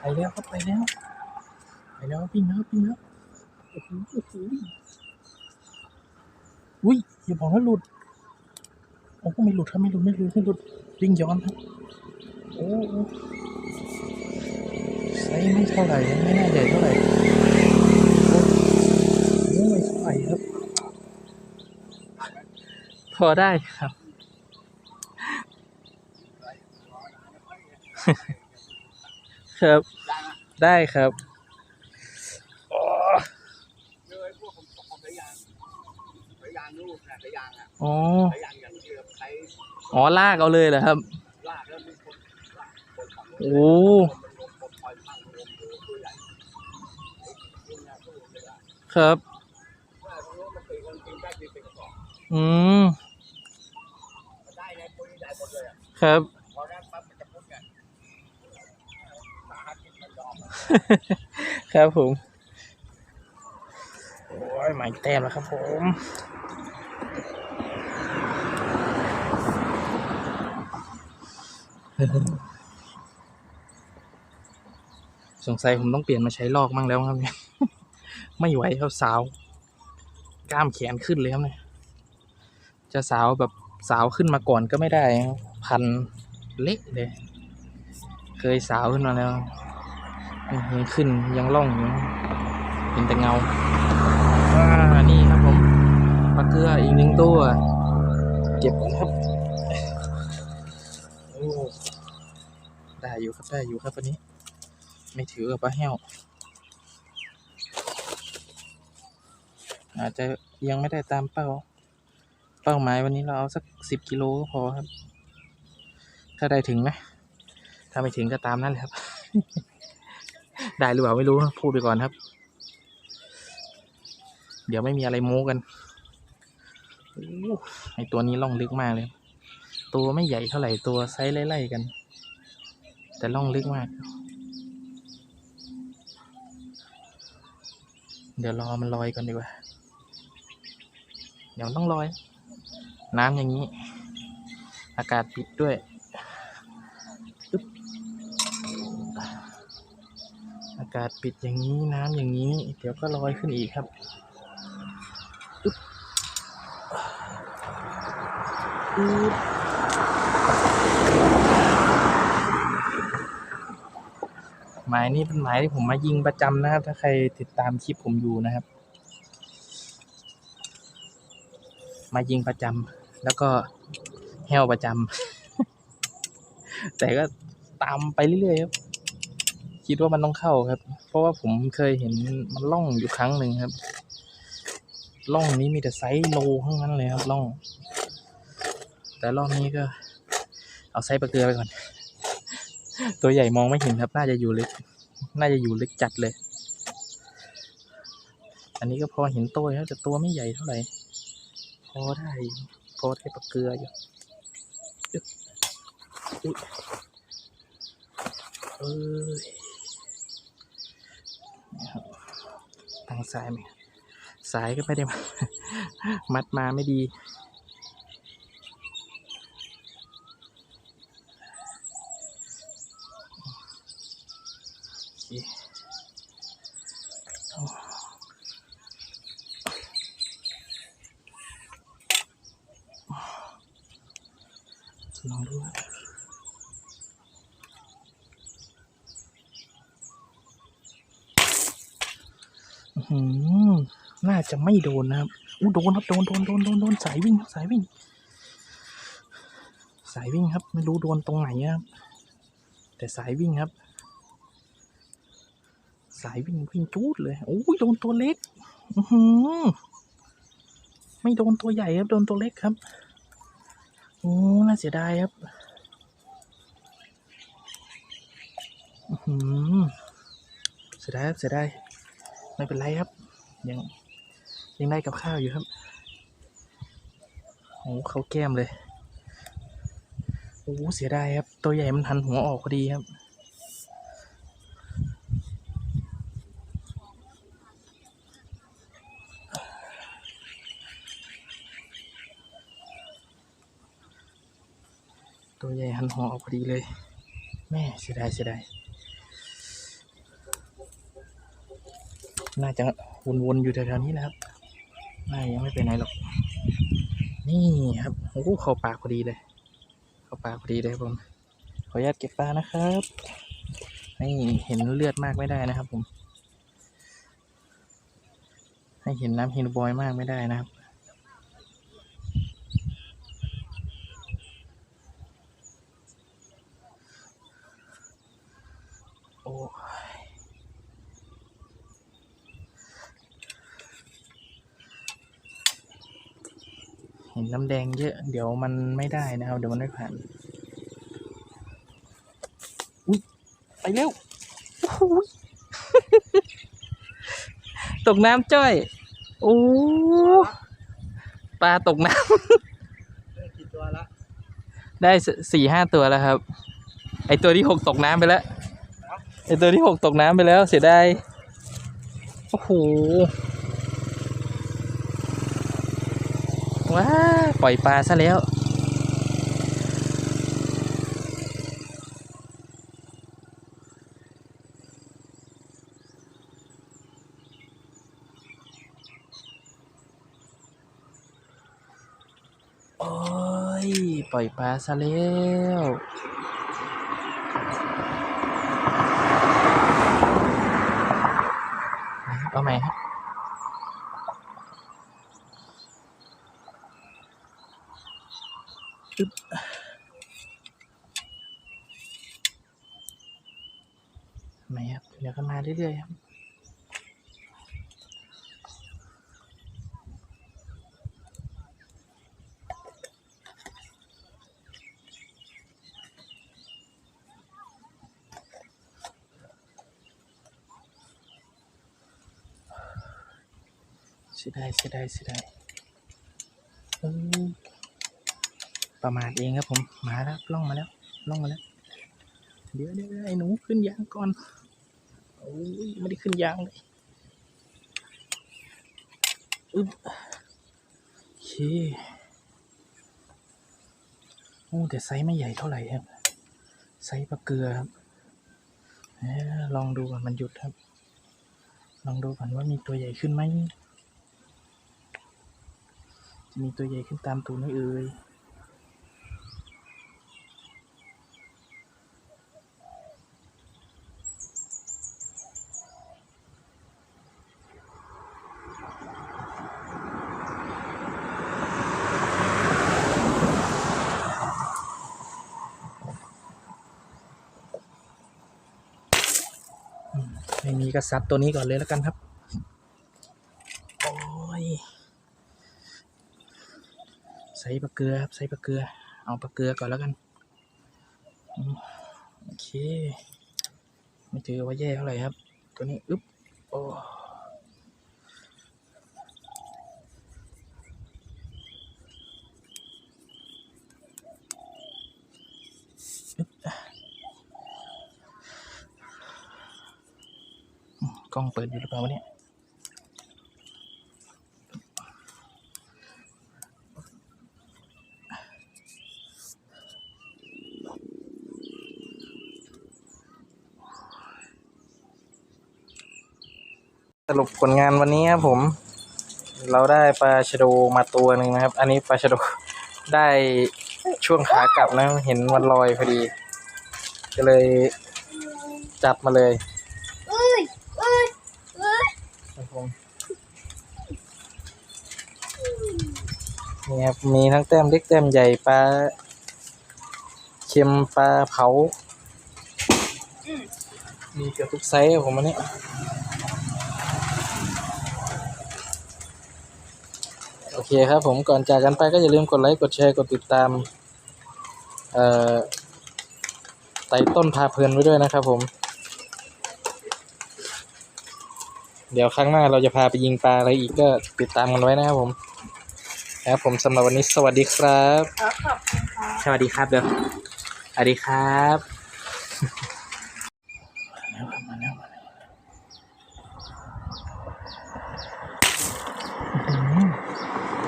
ไปแล้วครับไปแล้วไปแล้วปิ้งแล้วปิ้งแล้วโอ้โหโอ้โหอุ้ยอย่าบอกว่าหลุดโอ้ไม่หลุดครับไม่หลุดไม่หลุดไม่หลุดวิ่งย้อนครับโอ้โอ้ไซส์ไม่เท่าไหร่ไม่น่าใหญ่เท่าไหร่โอ้ไม่เท่าไหร่ครับ พอได้ครับ ครับ ได้ครับอ๋อเลยพวกผมตกของสายยางสายยางนู่นนะสายยางอะอ๋อสายยางอย่างเดียวใช้อ๋อลากเอาเลยเหรอครับ ลากแล้วมีคนลากคนขับรถโอ้ มันลงคนคอยพังลงดูตัวใหญ่นี่นะตู้เลยอะครับว่ารู้มันตีคนตีได้ตีเป็นกระสอบอืม มันได้ในตัวใหญ่หมดเลยอะ ครับมันจะพุ่งไงสาหัสมันยอม ครับผม โอ้ยหมายแต้มแล้วครับผมสงสัยผมต้องเปลี่ยนมาใช้ลอกมั่งแล้วครับเนี่ยไม่ไหวครับสาว กล้ามแขนขึ้นเลยครับเนี่ยจะสาวแบบสาวขึ้นมาก่อนก็ไม่ได้ พันเละเลย เคยสาวขึ้นมาแล้ว อื้อหือขึ้นยังล่องอยู่เห็นแต่เงาอ่านี่ครับผมปลาเกลืออีกหนึ่งตัว เก็บก่อนครับโอ้ได้อยู่ครับได้อยู่ครับวันนี้ ไม่ถือกับปลาแห้ว อาจจะยังไม่ได้ตามเป้า เป้าหมายวันนี้เราเอาสักสิบกิโลก็พอครับ ถ้าได้ถึงไหมถ้าไม่ถึงก็ตามนั่นแหละครับ ได้หรือเปล่าไม่รู้นะพูดไปก่อนครับ เดี๋ยวไม่มีอะไรโม้กันโอ้ไอตัวนี้ล่องลึกมากเลย ตัวไม่ใหญ่เท่าไหร่ตัวไซส์ไล่ๆกัน แต่ล่องลึกมาก เดี๋ยวรอมันลอยก่อนดีกว่า เดี๋ยวมันต้องลอย น้ำอย่างนี้ อากาศปิดด้วยากาศปิดอย่างนี้น้ำอย่างนี้ เดี๋ยวก็ลอยขึ้นอีกครับอึ๊บอึ๊บหมายนี้เป็นหมายที่ผมมายิงประจำนะครับ ถ้าใครติดตามคลิปผมอยู่นะครับ มายิงประจำแล้วก็แห้วประจำแต่ก็ตามไปเรื่อยๆครับ คิดว่ามันต้องเข้าครับ เพราะว่าผมเคยเห็นมันล่องอยู่ครั้งหนึ่งครับล่องนี้มีแต่ไซส์โลทั้งนั้นเลยครับล่อง แต่รอบนี้ก็ เอาไซส์ปลาเกลือไปก่อน ตัวใหญ่มองไม่เห็นครับ น่าจะอยู่ลึก น่าจะอยู่ลึกจัดเลย อันนี้ก็พอเห็นตัวครับแต่ตัวไม่ใหญ่เท่าไหร่ พอได้ พอได้ปลาเกลืออยู่อึ๊บอุ๊ยเอ้ ยทายไหมสายก็ไม่ได้มามัดมาไม่ดี ลองดูครับอื้อหือ น่าจะไม่โดนนะครับอู้โดนครับโดนโดนโดนโดนโดนสายวิ่งครับสายวิ่ง สายวิ่งครับ ไม่รู้โดนตรงไหนครับ แต่สายวิ่งครับ สายวิ่งวิ่งจูดเลยโอ้ยโดนตัวเล็ก อือหือไม่โดนตัวใหญ่ครับ โดนตัวเล็กครับโอ้น่าเสียดายครับหือเสียดายครับเสียดาย ไม่เป็นไรครับ ยังยังได้กับข้าวอยู่ครับโอ้เขาแก้มเลยโอ้เสียดายครับ ตัวใหญ่มันหันหัวออกพอดีครับตัวใหญ่หันหัวออกพอดีเลย แม่เสียดายเสียดาย น่าจะวนๆอยู่แถวๆนี้นะครับน่ายังไม่ไปไหนหรอก นี่ครับโอ้เข้าปากพอดีเลย เข้าปากพอดีเลยครับผม ขออนุญาตเก็บปลานะครับให้เห็นเลือดมากไม่ได้นะครับผม ให้เห็นน้ำเฮนบอยมากไม่ได้นะครับ เห็นน้ำแดงเยอะ เดี๋ยวมันไม่ได้นะครับ เดี๋ยวมันไม่ผ่าน อุ้ยไปเร็วโอ้โหตกน้ำจ้อย โอ้ปลาตกน้ได้กี่ตัวละำได้สี่ห้าตัวแล้วครับ ไอตัวที่หกตกน้ำไปแล้ว ไอตัวที่หกตกน้ำไปแล้วเสียดายโอ้โห ว้าปล่อยปลาซะแล้ว โอ้ย ปล่อยปลาซะแล้วเอาใหมครับ อึ๊บทำไมครับเดี๋ยวก็มาเรื่อยๆครับเสียดายเสียดายเสียดายเออ ประมาทเองครับผมมาแล้วล่องมาแล้วล่องมาแล้ว เดี๋ยวเดี๋ยวไอ้หนูขึ้นยางก่อนโอ้ยไม่ได้ขึ้นยางเลยอึ๊บโอเคโอ้แต่ไซส์ไม่ใหญ่เท่าไหร่ครับไซส์ปลาเกลือครับลองดูก่อนมันหยุดครับ ลองดูก่อนว่ามีตัวใหญ่ขึ้นไหมจะมีตัวใหญ่ขึ้นตามตูนไหมเอ่ย กระซัดตัวนี้ก่อนเลยแล้วกันครับ โอ้ย ใส่ปลาเกลือครับ ใส่ปลาเกลือ เอาปลาเกลือก่อนแล้วกัน โอเค ไม่ถือว่าแย่เท่าไหร่ครับ ตัวนี้ อึ๊บ โอ้อึ๊บอืมกล้อง เปิดอยู่หรือเปล่าวะเนี่ยสรุปผลงานวันนี้ครับผม เราได้ปลาชะโดมาตัวหนึ่งนะครับ อันนี้ปลาชะโดได้ช่วงขากลับนะ เห็นมันลอยพอดี ก็เลยจับมาเลย เอ้ยเอ้ยเอ้ย ครับ ผมนี่ครับมีทั้งแต้มเล็กแต้มใหญ่ปลาเค็มปลาเผา มีเกือบทุกไซส์ครับผมวันนี้โอเคครับผมก่อนจากกันไปก็อย่าลืมกดไลค์กดแชร์กดติดตามเอ่อไต่ต้นพาเพลินไว้ด้วยนะครับผม เดี๋ยวครั้งหน้าเราจะพาไปยิงปลาอะไรอีกก็ติดตามกันไว้นะครับผมครับผมสำหรับวันนี้สวัสดีครับขอขอบคุณค่ะ สวัสดีครับเดี๋ยวสวัสดีครับมาแล้วครับมาแล้วมาแล้วอื้อหือ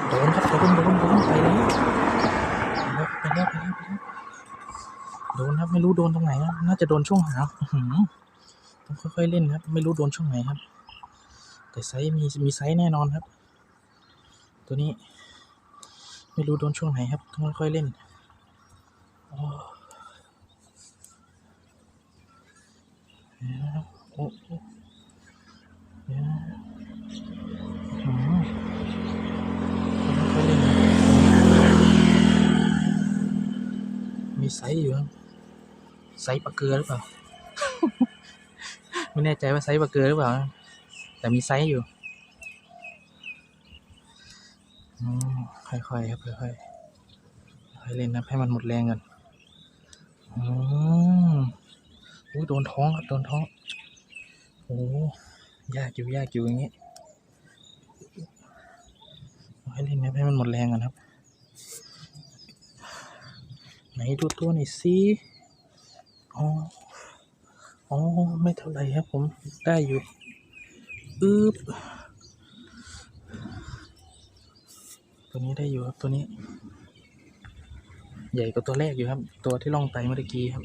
โดนครับโดนโดนโดนไปแล้วไปแล้วไปแล้วไปแล้วโดนครับไม่รู้โดนตรงไหนครับน่าจะโดนช่วงหางอื้อหือต้องค่อยๆเล่นครับ ไม่รู้โดนช่วงไหนครับ แต่ไซส์มีมีไซส์แน่นอนครับ ตัวนี้ ไม่รู้โดนช่วงไหนครับต้องค่อยๆเล่นโอ้ยโอ้โอ้เดี๋ยวนะอืมต้องค่อยๆเล่นนะมีไซส์อยู่ครับไซส์ปลาเกลือหรือเปล่า ไม่แน่ใจว่าไซส์ปลาเกลือหรือเปล่า แต่มีไซส์อยู่ค่อยๆครับค่อยๆค่อยเล่นนะให้มันหมดแรงก่อนอืมอุ้ยโดนท้องครับโดนท้องโอ้ยากอยู่ยากอยู่อย่างงี้ให้เล่นนะให้มันหมดแรงก่อนครับ ไหนดูตัวหน่อยสิอ๋ออ๋อไม่เท่าไรครับผมได้อยู่ อึ๊บตัวนี้ได้อยู่ครับตัวนี้ ใหญ่กว่าตัวแรกอยู่ครับ ตัวที่ล่องไตเมื่อกี้ครับ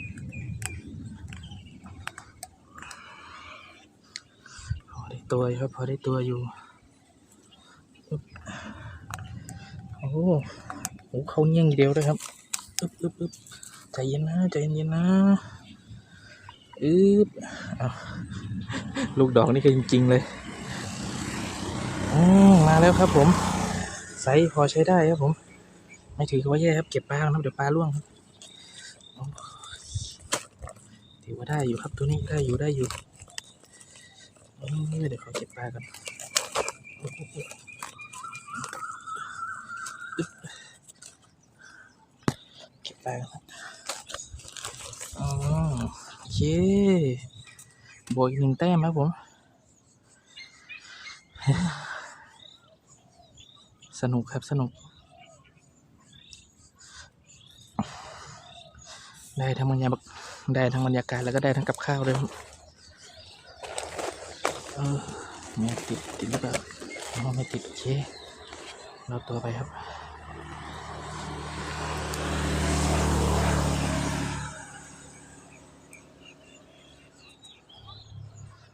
พอได้ตัวครับพอได้ตัวอยู่โอ้โหโอ้โหเขาเงี้ยงเดียวเลยครับอึ๊บอึ๊บอึ๊บใจเย็นนะใจเย็นนะอึ๊บลูกดอกนี่คือจริง ๆ เลย อืมมาแล้วครับ ผมไซส์พอใช้ได้ครับผม ไม่ถือว่าแย่ครับเก็บปลาครับเดี๋ยวปลาล่วงครับถือว่าได้อยู่ครับตัวนี้ได้อยู่ได้อยู่เดี๋ยวขอเก็บปลากันเก็บปลาครับอ๋อโอเคบวกอีกหนึ่งแต้มครับผม สนุกครับสนุก ได้ทั้งบรรยากาศได้ทั้งบรรยากาศแล้วก็ได้ทั้งกับข้าวเลยครับเออเนี่ติดติดหรือเปล่าไม่ติดโอเคเราตัวไปครับ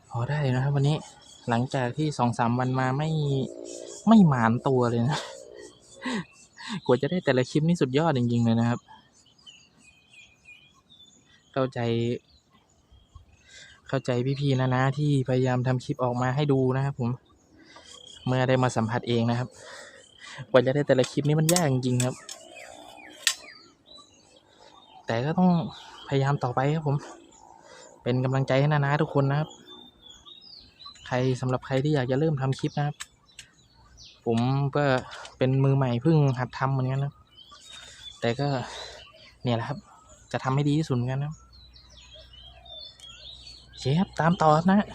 พอได้นะครับวันนี้หลังจากที่สองสามวันมาไม่ ไม่หมานตัวเลยนะ กว่าจะได้แต่ละคลิปนี่สุดยอดจริง ๆ เลยนะครับ เข้าใจ เข้าใจพี่ๆนะนะที่พยายามทำคลิปออกมาให้ดูนะครับผม เมื่อได้มาสัมผัสเองนะครับ กว่าจะได้แต่ละคลิปนี้มันยากจริงๆครับ แต่ก็ต้องพยายามต่อไปครับผม เป็นกำลังใจให้นานาทุกคนนะครับ ใครสำหรับใครที่อยากจะเริ่มทำคลิปนะครับ ผมก็เป็นมือใหม่เพิ่งหัดทำเหมือนกันนะแต่ก็เนี่ยแหละครับ จะทำให้ดีที่สุดเหมือนกันนะครับโอเคครับตามต่อครับนะ